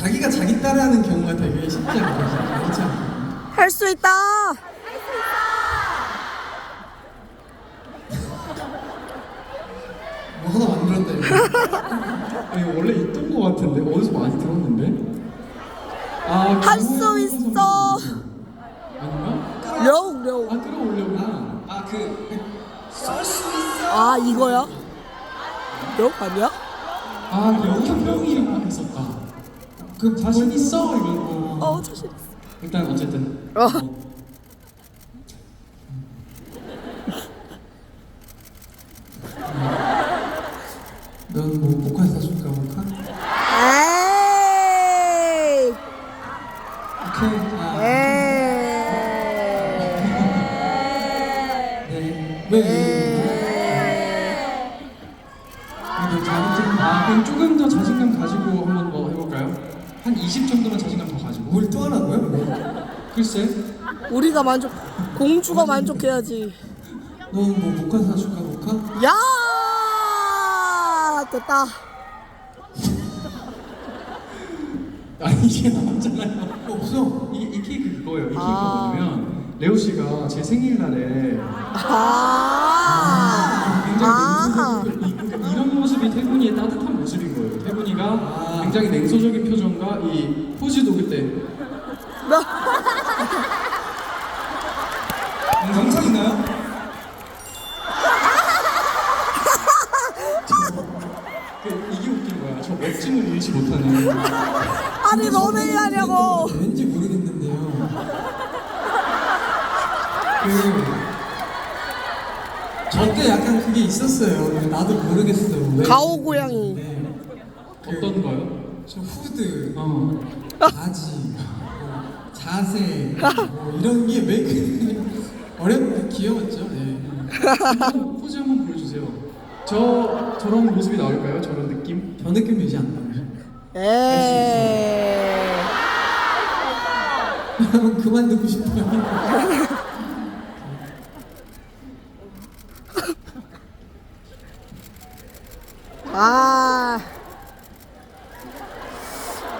자기가 자기 따라하는 경우가 되게 쉽지 않거든요. 그렇지 않아요? 할 수 있다. 뭐 하나 만들었다 이거. 아니 원래 있던 거 같은데 어디서 많이 들었는데? 아 할수 그거는 있어. 아닌가? 려욱 려욱. 아 끌어올려구나. 아그 아 이거야? 려욱 아니야? 아 영현병이랑 했었다. 그 자신 있어 이런 거. 어 자신 있어. 일단 어쨌든. 어. 넌뭐 모카 사줄까 모카? 에이. 오케이. 아, 에이. 네. 왜? 그래도 잘했지. 아 그럼 조금 더 자신감 가지고 한번 뭐 해볼까요? 한20 정도만 자신감 더 가지고. 뭘 또 하라고요? 뭐? 글쎄. 우리가 만족 공주가 만족해야지. 넌뭐 모카 사줄까 모카? 야 됐다. 아니 이게 나왔잖아요. 없어. 이, 이 케이크 그거예요. 이 케이크가 아. 뭐냐면 레오 씨가 제 생일날에 아. 굉장히 아. 이- 그러니까 이런 모습이 태군이의 따뜻한 모습인 거예요. 태군이가 아. 굉장히 냉소적인 표정과 이 포즈도 그때 영상 있나요? 그 이게 웃긴 거야. 저 멋짐을 잃지 못하는. 아니 너네 하냐고. 왠지 모르겠는데요. 그 저때 약간 그게 있었어요. 나도 모르겠어. 왜. 가오 고양이. 네. 어떤 거요? 저 후드, 어. 바지, 뭐 자세, 뭐 이런 게왜그 어렵고 귀여웠죠. 네. 한번 포즈 한번 보여주세요. 저 저런 모습이 나올까요? 저런 느낌? 저 느낌도 이제 안 나요. 에이. 여러분 그만 듣고 싶어요. 아.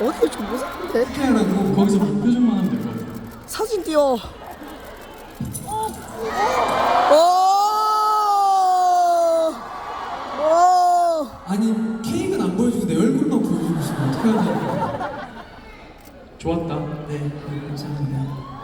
어떻게 좀 무섭던데? 그 거기서 표정만 하면 될것 같아. 사진 띄워. 오! 오! 아니 케이크는 안 보여주고 내 얼굴만 보여주고 있으면 어떡하냐. 좋았다. 네, 감사합니다.